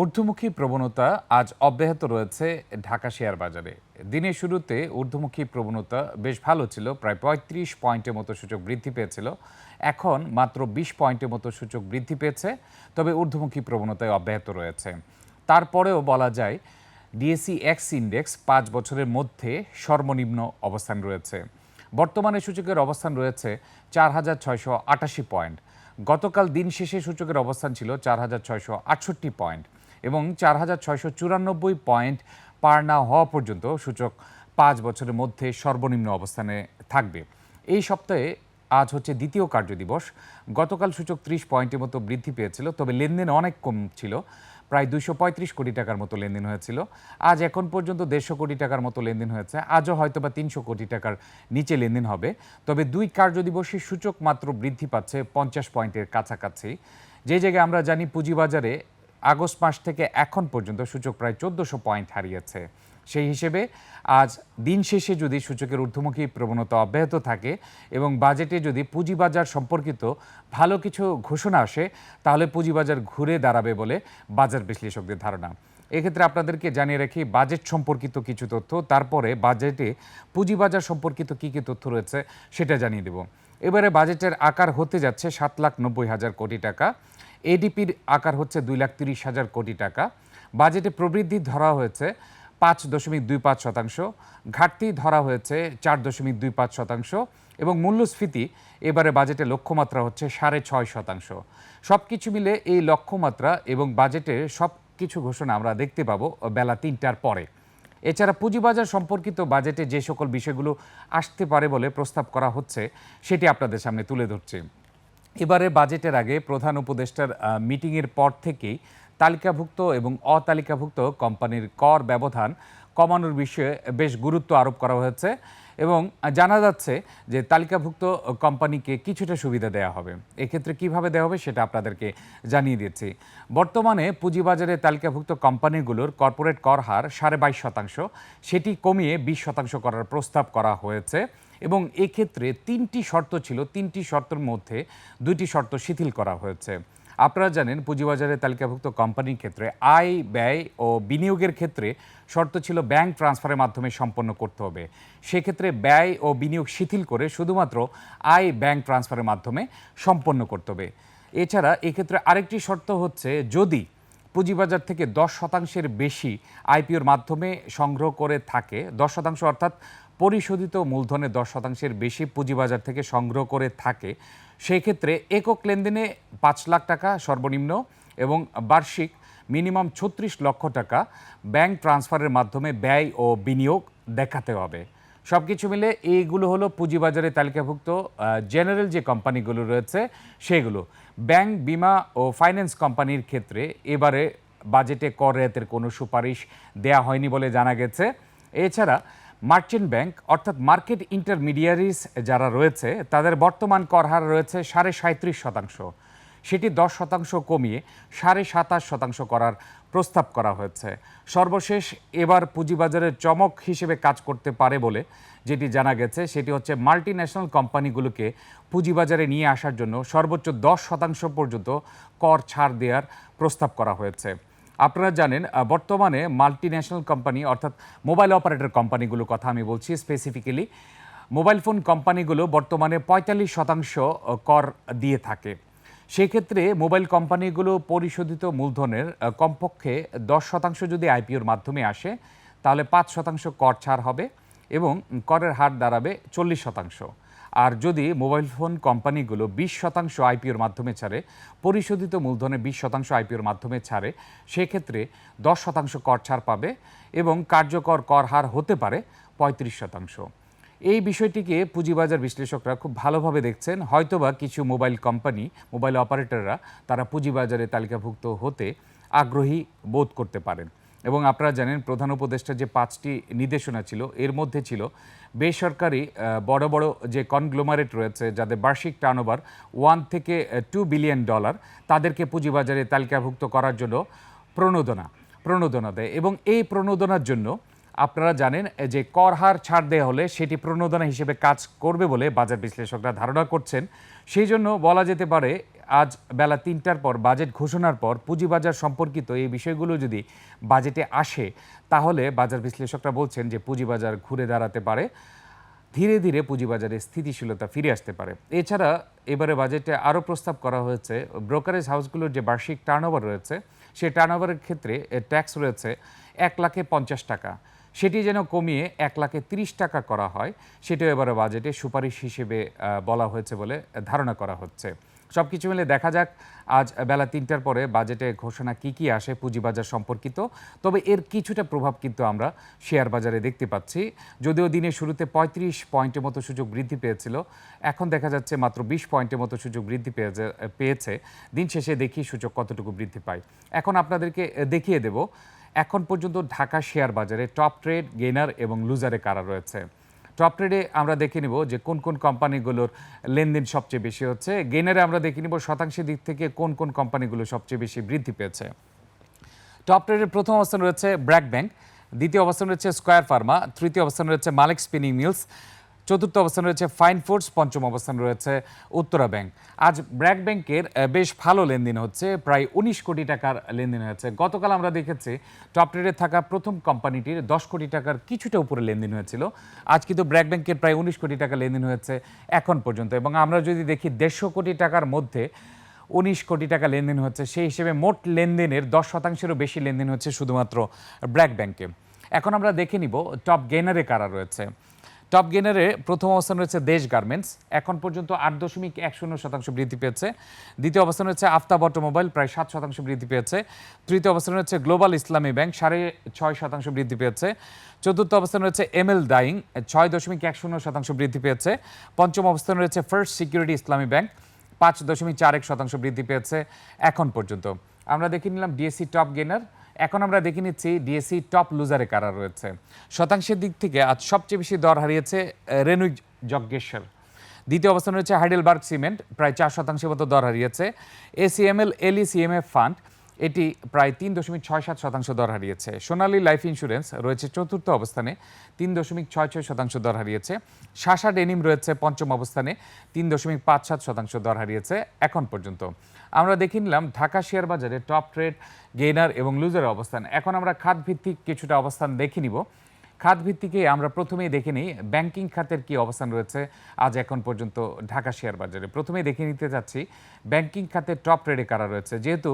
ঊর্ধ্বমুখী প্রবণতা আজ অব্যাহত রয়েছে ঢাকা শেয়ার বাজারে। দিনের শুরুতে ঊর্ধ্বমুখী প্রবণতা বেশ ভালো ছিল, প্রায় পঁয়ত্রিশ পয়েন্টের মতো সূচক বৃদ্ধি পেয়েছিল। এখন মাত্র বিশ পয়েন্টের মতো সূচক বৃদ্ধি পেয়েছে, তবে ঊর্ধ্বমুখী প্রবণতায় অব্যাহত রয়েছে। তারপরেও বলা যায় ডিএসি এক্স ইন্ডেক্স পাঁচ বছরের মধ্যে সর্বনিম্ন অবস্থান রয়েছে। বর্তমানে সূচকের অবস্থান রয়েছে চার হাজার ছয়শো আটাশি পয়েন্ট। গতকাল দিন শেষে সূচকের অবস্থান ছিল চার হাজার ছয়শো আটষট্টি পয়েন্ট। এবং চার হাজার ছয়শো চুরানব্বই পয়েন্ট পার না হওয়া পর্যন্ত সূচক পাঁচ বছরের মধ্যে সর্বনিম্ন অবস্থানে থাকবে। এই সপ্তাহে আজ হচ্ছে দ্বিতীয় কার্যদিবস গতকাল সূচক ত্রিশ পয়েন্টের মতো বৃদ্ধি পেয়েছিল, তবে লেনদেন অনেক কম ছিল। প্রায় দুশো কোটি টাকার মতো লেনদেন হয়েছিল। আজ এখন পর্যন্ত দেড়শো কোটি টাকার মতো লেনদেন হয়েছে। আজও হয়তো বা তিনশো কোটি টাকার নিচে লেনদেন হবে। তবে দুই কার্যদিবসে সূচক মাত্র বৃদ্ধি পাচ্ছে পঞ্চাশ পয়েন্টের কাছাকাছি। যে জায়গায় আমরা জানি পুঁজিবাজারে আগস্ট মাস থেকে এখন পর্যন্ত সূচক প্রায় চোদ্দোশো পয়েন্ট হারিয়েছে। সেই হিসেবে আজ দিন শেষে যদি সূচকের ঊর্ধ্বমুখী প্রবণতা অব্যাহত থাকে এবং বাজেটে যদি পুঁজিবাজার সম্পর্কিত ভালো কিছু ঘোষণা আসে, তাহলে পুঁজিবাজার ঘুরে দাঁড়াবে বলে বাজার বিশ্লেষকদের ধারণা। এক্ষেত্রে আপনাদেরকে জানিয়ে রাখি, বাজেট সম্পর্কিত কিছু তথ্য, তারপরে বাজেটে পুঁজিবাজার সম্পর্কিত কী কী তথ্য রয়েছে সেটা জানিয়ে দেব। এবারে বাজেটের আকার হতে যাচ্ছে সাত লাখ নব্বই হাজার কোটি টাকা। এডিপির আকার হচ্ছে দুই লাখ তিরিশ হাজার কোটি টাকা। বাজেটে প্রবৃদ্ধি ধরা হয়েছে পাঁচ দশমিক দুই পাঁচ শতাংশ, ঘাটতি ধরা হয়েছে চার দশমিক দুই পাঁচ শতাংশ এবং মূল্যস্ফীতি এবারে বাজেটে লক্ষ্যমাত্রা হচ্ছে সাড়ে ছয় শতাংশ। সব কিছু মিলে এই লক্ষ্যমাত্রা এবং বাজেটে সব কিছু ঘোষণা আমরা দেখতে পাবো বেলা তিনটার পরে। এছাড়া পুঁজিবাজার সম্পর্কিত বাজেটে যে সকল বিষয়গুলো আসতে পারে বলে প্রস্তাব করা হচ্ছে, সেটি আপনাদের সামনে তুলে ধরছি। এবারে বাজেটের আগে প্রধান উপদেষ্টার মিটিংয়ের পর থেকেই তালিকাভুক্ত এবং অতালিকাভুক্ত কোম্পানির কর ব্যবধান কমানোর বিষয়ে বেশ গুরুত্ব আরোপ করা হয়েছে এবং জানা যাচ্ছে যে তালিকাভুক্ত কোম্পানিকে কিছুটা সুবিধা দেওয়া হবে। এক্ষেত্রে কীভাবে দেওয়া হবে সেটা আপনাদেরকে জানিয়ে দিচ্ছি। বর্তমানে পুঁজিবাজারে তালিকাভুক্ত কোম্পানিগুলোর কর্পোরেট কর হার সাড়ে বাইশ শতাংশ, সেটি কমিয়ে বিশ শতাংশ করার প্রস্তাব করা হয়েছে। এবং এক্ষেত্রে তিনটি শর্ত ছিল, তিনটি শর্তের মধ্যে দুইটি শর্ত শিথিল করা হয়েছে। আপনারা জানেন, পুঁজিবাজারে তালিকাভুক্ত কোম্পানির ক্ষেত্রে আয়, ব্যয় ও বিনিয়োগের ক্ষেত্রে শর্ত ছিল ব্যাংক ট্রান্সফারের মাধ্যমে সম্পন্ন করতে হবে। সেক্ষেত্রে ব্যয় ও বিনিয়োগ শিথিল করে শুধুমাত্র আয়, ব্যাংক ট্রান্সফারের মাধ্যমে সম্পন্ন করতে হবে। এছাড়া এক্ষেত্রে আরেকটি শর্ত হচ্ছে, যদি পুঁজিবাজার থেকে দশ শতাংশের বেশি আইপিওর মাধ্যমে সংগ্রহ করে থাকে, দশ শতাংশ অর্থাৎ পরিশোধিত মূলধনের দশ শতাংশের বেশি পুঁজিবাজার থেকে সংগ্রহ করে থাকে। সেই ক্ষেত্রে একক লেনদেনে পাঁচ লাখ টাকা সর্বনিম্ন এবং বার্ষিক মিনিমাম ছত্রিশ লক্ষ টাকা ব্যাংক ট্রান্সফারের মাধ্যমে ব্যয় ও বিনিয়োগ দেখাতে হবে। সব কিছু মিলে এইগুলো হলো পুঁজিবাজারে তালিকাভুক্ত জেনারেল যে কোম্পানিগুলো রয়েছে সেগুলো। ব্যাংক, বিমা ও ফাইন্যান্স কোম্পানির ক্ষেত্রে এবারে বাজেটে কর রেয়াতের কোনো সুপারিশ দেয়া হয়নি বলে জানা গেছে। এছাড়া মার্চেন্ট ব্যাংক, অর্থাৎ মার্কেট ইন্টারমিডিয়ারিজ যারা রয়েছে, তাদের বর্তমান কর হার রয়েছে সাড়ে সাঁত্রিশ শতাংশ। সেটি দশ শতাংশ কমিয়ে সাড়ে সাতাশ শতাংশ করার প্রস্তাব করা হয়েছে। সর্বশেষ এবার পুঁজিবাজারের চমক হিসেবে কাজ করতে পারে বলে যেটি জানা গেছে, সেটি হচ্ছে মাল্টি ন্যাশনাল কোম্পানিগুলোকে পুঁজিবাজারে নিয়ে আসার জন্য সর্বোচ্চ দশ শতাংশ পর্যন্ত কর ছাড় দেওয়ার প্রস্তাব করা হয়েছে। আপনারা জানেন বর্তমানে মাল্টি ন্যাশনাল কোম্পানি অর্থাৎ মোবাইল অপারেটর কোম্পানিগুলোর কথা আমি বলছি স্পেসিফিক্যালি মোবাইল ফোন কোম্পানিগুলো বর্তমানে পঁয়তাল্লিশ শতাংশ কর দিয়ে থাকে। সেক্ষেত্রে মোবাইল কোম্পানিগুলো পরিশোধিত মূলধনের কমপক্ষে দশ শতাংশ যদি আইপিওর মাধ্যমে আসে, তাহলে পাঁচ শতাংশ কর ছাড় হবে এবং করের হার দাঁড়াবে চল্লিশ শতাংশ। আর যদি মোবাইল ফোন কোম্পানিগুলো বিশ শতাংশ আইপিওর মাধ্যমে ছাড়ে, পরিশোধিত মূলধনে বিশ শতাংশ আইপিওর মাধ্যমে ছাড়ে, সেক্ষেত্রে দশ শতাংশ কর ছাড় পাবে এবং কার্যকর কর হার হতে পারে পঁয়ত্রিশ শতাংশ। এই বিষয়টিকে পুঁজিবাজার বিশ্লেষকরা খুব ভালোভাবে দেখছেন। হয়তোবা কিছু মোবাইল কোম্পানি, মোবাইল অপারেটররা তারা পুঁজিবাজারে তালিকাভুক্ত হতে আগ্রহী বোধ করতে পারেন। এবং আপনারা জানেন প্রধান উপদেষ্টার যে পাঁচটি নির্দেশনা ছিল, এর মধ্যে ছিল বেসরকারি বড় বড় যে কনগ্লোমারেট রয়েছে, যাদের বার্ষিক টার্নওভার ওয়ান থেকে টু বিলিয়ন ডলার, তাদেরকে পুঁজিবাজারে তালিকাভুক্ত করার জন্য প্রণোদনা প্রণোদনা দেয়। এবং এই প্রণোদনার জন্য আপনারা জানেন যে কর হার ছাড় দেওয়া হলে সেটি প্রণোদনা হিসেবে কাজ করবে বলে বাজার বিশ্লেষকরা ধারণা করছেন। সেই জন্য বলা যেতে পারে আজ বেলা তিনটার পর, বাজেট ঘোষণার পর পুঁজিবাজার সম্পর্কিত এই বিষয়গুলো যদি বাজেটে আসে, তাহলে বাজার বিশ্লেষকরা বলছেন যে পুঁজিবাজার ঘুরে দাঁড়াতে পারে। ধীরে ধীরে পুঁজিবাজারে স্থিতিশীলতা ফিরে আসতে পারে। এছাড়া এবারে বাজেটে আরও প্রস্তাব করা হয়েছে, ব্রোকারেজ হাউসগুলোর যে বার্ষিক টার্নওভার রয়েছে সেই টার্নওভারের ক্ষেত্রে ট্যাক্স রয়েছে এক লাখে পঞ্চাশ টাকা। সেটি যেন কমিয়ে এক লাখে তিরিশ টাকা করা হয়, সেটাও এবারে বাজেটে সুপারিশ হিসেবে বলা হয়েছে বলে ধারণা করা হচ্ছে। সব কিছু মিলে দেখা যাক আজ বেলা তিনটার পরে বাজেটে ঘোষণা কি কি আসে পুঁজিবাজার সম্পর্কিত। তবে এর কিছুটা প্রভাব কিন্তু আমরা শেয়ার বাজারে দেখতে পাচ্ছি। যদিও দিনের শুরুতে পঁয়ত্রিশ পয়েন্টের মতো সুযোগ বৃদ্ধি পেয়েছিল, এখন দেখা যাচ্ছে মাত্র বিশ পয়েন্টের মতো সুযোগ বৃদ্ধি পেয়েছে দিন শেষে দেখি সূচক কতটুকু বৃদ্ধি পায়। এখন আপনাদেরকে দেখিয়ে দেব, এখন পর্যন্ত ঢাকা শেয়ার বাজারে টপ ট্রেড গেনার এবং লুজারে কারা রয়েছে? টপ ট্রেডে আমরা দেখে নিব যে কোন কোন কোম্পানিগুলোর লেনদেন সবচেয়ে বেশি হচ্ছে। গেনারে আমরা দেখে নিব শতাংশের দিক থেকে কোন কোন কোম্পানিগুলো সবচেয়ে বেশি বৃদ্ধি পেয়েছে। টপ ট্রেডের প্রথম অবস্থান রয়েছে ব্র্যাক ব্যাংক দ্বিতীয় অবস্থান রয়েছে স্কোয়ার ফার্মা তৃতীয় অবস্থান রয়েছে মালিক স্পিনিং মিলস চতুর্থ অবস্থান রয়েছে ফাইন ফুডস পঞ্চম অবস্থান রয়েছে উত্তরা ব্যাংক। আজ ব্র্যাক ব্যাংকের বেশ ভালো লেনদেন হচ্ছে, প্রায় উনিশ কোটি টাকার লেনদেন হয়েছে। গতকাল আমরা দেখেছি টপ ট্রেডে থাকা প্রথম কোম্পানিটির দশ কোটি টাকার কিছুটা উপরে লেনদেন হয়েছিল। আজ কিন্তু ব্র্যাক ব্যাংকের প্রায় উনিশ কোটি টাকা লেনদেন হয়েছে এখন পর্যন্ত। এবং আমরা যদি দেখি দেড়শো কোটি টাকার মধ্যে উনিশ কোটি টাকা লেনদেন হচ্ছে, সেই হিসেবে মোট লেনদেনের দশ শতাংশেরও বেশি লেনদেন হচ্ছে শুধুমাত্র ব্র্যাক ব্যাংকে। এখন আমরা দেখে নিব, টপ গেনারে কারা রয়েছে? টপ গেনারে প্রথম অবস্থান রয়েছে দেশ গার্মেন্টস এখন পর্যন্ত আট দশমিক এক শূন্য শতাংশ বৃদ্ধি পেয়েছে। দ্বিতীয় অবস্থান রয়েছে আফতাব অটোমোবাইল, প্রায় সাত শতাংশ বৃদ্ধি পেয়েছে। তৃতীয় অবস্থান রয়েছে গ্লোবাল ইসলামী ব্যাংক, সাড়ে ছয় শতাংশ বৃদ্ধি পেয়েছে। চতুর্থ অবস্থান রয়েছে এম এল ডাইং ছয় দশমিক এক শূন্য শতাংশ বৃদ্ধি পেয়েছে। পঞ্চম অবস্থান রয়েছে ফার্স্ট সিকিউরিটি ইসলামী ব্যাংক, পাঁচ দশমিক চার এক শতাংশ বৃদ্ধি পেয়েছে এখন পর্যন্ত। আমরা দেখে নিলাম ডিএসসি টপ গেনার এখন আমরা দেখে নিচ্ছি ডিএসসি টপ লুজারে কারা রয়েছে। শতাংশের দিক থেকে আজ সবচেয়ে বেশি দর হারিয়েছে রেনু যজ্ঞেশ্বর। দ্বিতীয় অবস্থান রয়েছে হাইডেলবার্গ সিমেন্ট, প্রায় চার শতাংশের মতো দর হারিয়েছে। ACML, LE, CMF fund. এটি প্রায় তিন দশমিক ছয় সাত শতাংশ দর হারিয়েছে। সোনালী লাইফ ইন্স্যুরেন্স রয়েছে চতুর্থ অবস্থানে, তিন দশমিক ছয় ছয় শতাংশ দর হারিয়েছে। শাসা ডেনিম রয়েছে পঞ্চম অবস্থানে, তিন দশমিক পাঁচ সাত শতাংশ দর হারিয়েছে এখন পর্যন্ত। আমরা দেখে নিলাম ঢাকা শেয়ার বাজারে টপ ট্রেড, গেইনার এবং লুজারের অবস্থান। এখন আমরা খাত ভিত্তিক কিছুটা অবস্থান দেখে নিব। খাত ভিত্তিকে আমরা প্রথমেই দেখে নিই। ব্যাংকিং খাতের কি অবস্থান রয়েছে? আজ এখন পর্যন্ত ঢাকা শেয়ার বাজারে। প্রথমে দেখে নিতে চাচ্ছি, ব্যাংকিং খাতের টপ ট্রেডে কারা রয়েছে? যেহেতু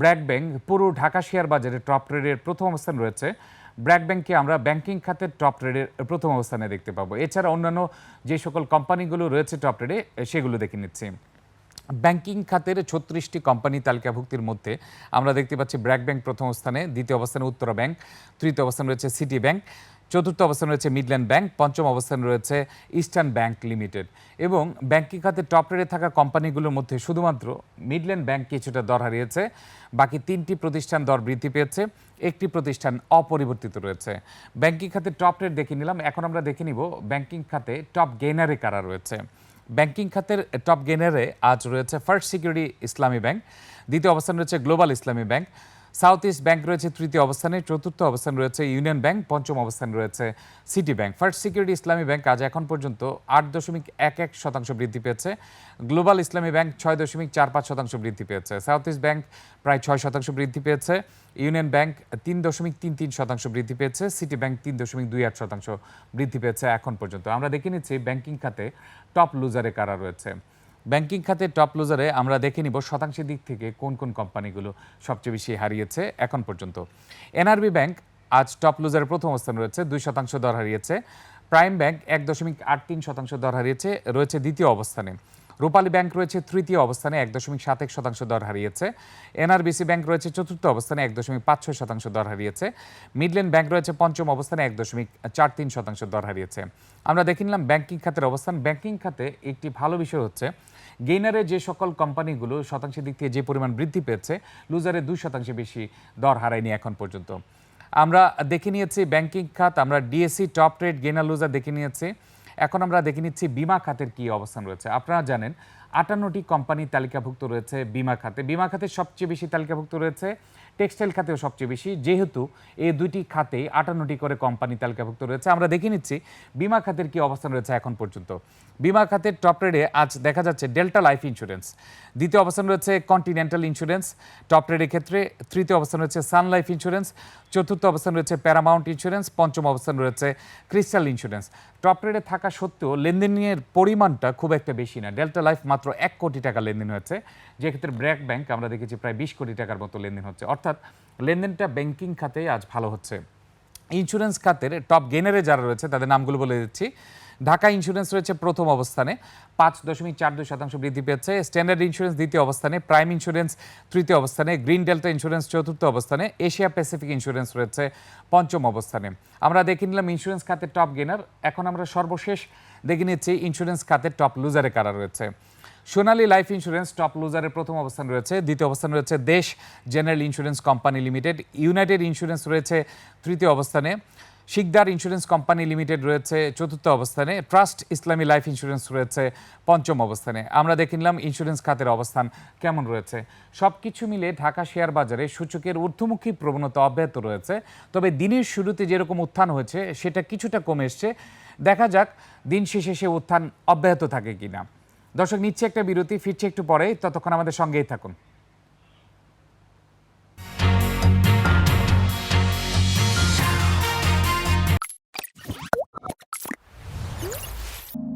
ব্র্যাক ব্যাংক পুরো ঢাকা শেয়ার বাজারে টপ ট্রেডের প্রথম অবস্থান রয়েছে। ব্র্যাক ব্যাংকে আমরা ব্যাংকিং খাতের টপ ট্রেডের প্রথম অবস্থানে দেখতে পাবো। এছাড়া অন্যান্য যে সকল কোম্পানিগুলো রয়েছে টপ ট্রেডে, সেগুলো দেখে নিচ্ছি। ব্যাংকিং খাতের ছত্রিশটি কোম্পানি তালিকাভুক্তির মধ্যে আমরা দেখতে পাচ্ছি ব্র্যাক ব্যাংক প্রথম স্থানে দ্বিতীয় অবস্থানে উত্তরা ব্যাংক, তৃতীয় অবস্থান রয়েছে সিটি ব্যাংক। চতুর্থ অবস্থান রয়েছে মিডল্যান্ড ব্যাংক পঞ্চম অবস্থান রয়েছে ইস্টার্ন ব্যাংক লিমিটেড এবং ব্যাংকিং খাতে টপ রেটে থাকা কোম্পানিগুলোর মধ্যে শুধুমাত্র মিডল্যান্ড ব্যাংক কিছুটা দর হারিয়েছে। বাকি তিনটি প্রতিষ্ঠান দর বৃদ্ধি পেয়েছে, একটি প্রতিষ্ঠান অপরিবর্তিত রয়েছে। ব্যাংকিং খাতে টপ রেট দেখে নিলাম, এখন আমরা দেখে নিব ব্যাংকিং খাতে টপ গেইনারে কারা রয়েছে। ব্যাংকিং খাতের টপ গেনারে আজ রয়েছে ফার্স্ট সিকিউরিটি ইসলামী ব্যাংক দ্বিতীয় অবস্থান রয়েছে গ্লোবাল ইসলামী ব্যাংক সাউথ ইস্ট ব্যাংক রয়েছে তৃতীয় অবস্থানে, চতুর্থ অবস্থান রয়েছে ইউনিয়ন ব্যাংক, পঞ্চম অবস্থান রয়েছে city bank. First security Islami bank আজ এখন পর্যন্ত আট দশমিক এক এক শতাংশ বৃদ্ধি পেয়েছে। গ্লোবাল ইসলামী ব্যাংক ছয় দশমিক চার পাঁচ শতাংশ বৃদ্ধি পেয়েছে। সাউথ ইস্ট ব্যাংক প্রায় ছয় শতাংশ বৃদ্ধি পেয়েছে। ইউনিয়ন ব্যাংক তিন দশমিক তিন তিন শতাংশ বৃদ্ধি পেয়েছে। সিটি ব্যাংক তিন দশমিক দুই আট শতাংশ বৃদ্ধি পেয়েছে এখন পর্যন্ত। আমরা দেখে নিচ্ছি ব্যাংকিং খাতে টপ লুজারে কারা রয়েছে। ব্যাংকিং খাতে টপ লুজারে আমরা দেখে নিব শতাংশের দিক থেকে কোন কোন কোম্পানিগুলো সবচেয়ে বেশি হারিয়েছে এখন পর্যন্ত। এনআরবি ব্যাংক আজ টপ লুজারের প্রথম অবস্থান রয়েছে, দুই শতাংশ দর হারিয়েছে। প্রাইম ব্যাংক এক দশমিক আট তিন শতাংশ দর হারিয়েছে, রয়েছে দ্বিতীয় অবস্থানে। রূপালী ব্যাংক রয়েছে তৃতীয় অবস্থানে এক দশমিক সাত এক শতাংশ দর হারিয়েছে। এনআরবিসি ব্যাংক রয়েছে চতুর্থ অবস্থানে এক দশমিক পাঁচ ছয় শতাংশ দর হারিয়েছে। মিডল্যান্ড ব্যাংক রয়েছে পঞ্চম অবস্থানে এক দশমিক চার তিন শতাংশ দর হারিয়েছে। আমরা দেখে নিলাম ব্যাংকিং খাতের অবস্থান। ব্যাংকিং খাতে একটি ভালো বিষয় হচ্ছে, গেইনারে যে সকল কোম্পানিগুলো শতাংশের দিক থেকে যে পরিমাণ বৃদ্ধি পেয়েছে, লুজারে দুই শতাংশ বেশি দর হারায়নি এখন পর্যন্ত। আমরা দেখে নিয়েছি ব্যাংকিং খাত, আমরা DSC top rate gainer loser দেখে নিয়েছি। এখন আমরা দেখে নিচ্ছি বিমা খাতের কি অবস্থান রয়েছে। আপনারা জানেন, আটান্নটি কোম্পানি তালিকাভুক্ত রয়েছে বিমা খাতে। বিমা খাতে সবচেয়ে বেশি তালিকাভুক্ত রয়েছে, টেক্সটাইল খাতেও সবচেয়ে বেশি। যেহেতু এই দুইটি খাতে আটান্নটি করে কোম্পানি তালিকাভুক্ত রয়েছে, আমরা দেখে নিচ্ছি বিমা খাতের কি অবস্থান রয়েছে এখন পর্যন্ত। বিমা খাতের টপ রেডে আজ দেখা যাচ্ছে ডেল্টা লাইফ ইন্স্যুরেন্স। দ্বিতীয় অবস্থান রয়েছে কন্টিনেন্টাল ইন্স্যুরেন্স। টপ রেডের ক্ষেত্রে তৃতীয় অবস্থান রয়েছে সান লাইফ ইন্স্যুরেন্স। চতুর্থ অবস্থান রয়েছে প্যারামাউন্ট ইন্স্যুরেন্স পঞ্চম অবস্থান রয়েছে ক্রিস্টাল ইন্স্যুরেন্স টপ রেডে থাকা সত্ত্বেও লেনদেনের পরিমাণটা খুব একটা বেশি না। ডেল্টা লাইফ মাত্র এক কোটি টাকা লেনদেন হয়েছে। যে ক্ষেত্রে ব্র্যাক ব্যাংক আমরা দেখেছি প্রায় বিশ কোটি টাকার মতো লেনদেন হচ্ছে। অর্থাৎ লেনদেনটা ব্যাংকিং খাতে আজ ভালো হচ্ছে। ইন্স্যুরেন্স খাতের টপ গেনারে যারা রয়েছে, তাদের নামগুলো বলে দিচ্ছি। ঢাকা ইন্স্যুরেন্স রয়েছে প্রথম অবস্থানে। পাঁচ দশমিক চার দুই শতাংশ বৃদ্ধি পেয়েছে। স্ট্যান্ডার্ড ইন্স্যুরেন্স দ্বিতীয় অবস্থানে প্রাইম ইন্স্যুরেন্স তৃতীয় অবস্থানে গ্রিন ডেল্টা ইন্স্যুরেন্স চতুর্থ অবস্থানে এশিয়া প্যাসিফিক ইন্স্যুরেন্স রয়েছে পঞ্চম অবস্থানে। আমরা দেখে নিলাম ইন্স্যুরেন্স খাতের টপ গেনার এখন আমরা সর্বশেষ দেখে নিচ্ছি ইন্স্যুরেন্স খাতের টপ লুজারে কারা রয়েছে। সোনালী লাইফ ইন্স্যুরেন্স টপ লুজারের প্রথম অবস্থান রয়েছে। দ্বিতীয় অবস্থান রয়েছে Desh general insurance company limited united insurance রয়েছে তৃতীয় অবস্থানে। শিকদার ইন্স্যুরেন্স কোম্পানি লিমিটেড রয়েছে চতুর্থ অবস্থানে, ট্রাস্ট ইসলামী লাইফ ইন্স্যুরেন্স রয়েছে পঞ্চম অবস্থানে। আমরা দেখে নিলাম ইন্স্যুরেন্স খাতের অবস্থান কেমন রয়েছে। সব কিছু মিলে ঢাকা শেয়ার বাজারে সূচকের ঊর্ধ্বমুখী প্রবণতা অব্যাহত রয়েছে। তবে দিনের শুরুতে যেরকম উত্থান হয়েছে, সেটা কিছুটা কমে এসছে। দেখা যাক দিন শেষে সে উত্থান অব্যাহত থাকে কিনা। দর্শক, নিচ্ছে একটা বিরতি, ফিরছে একটু পরে। ততক্ষণ আমাদের সঙ্গেই থাকুন।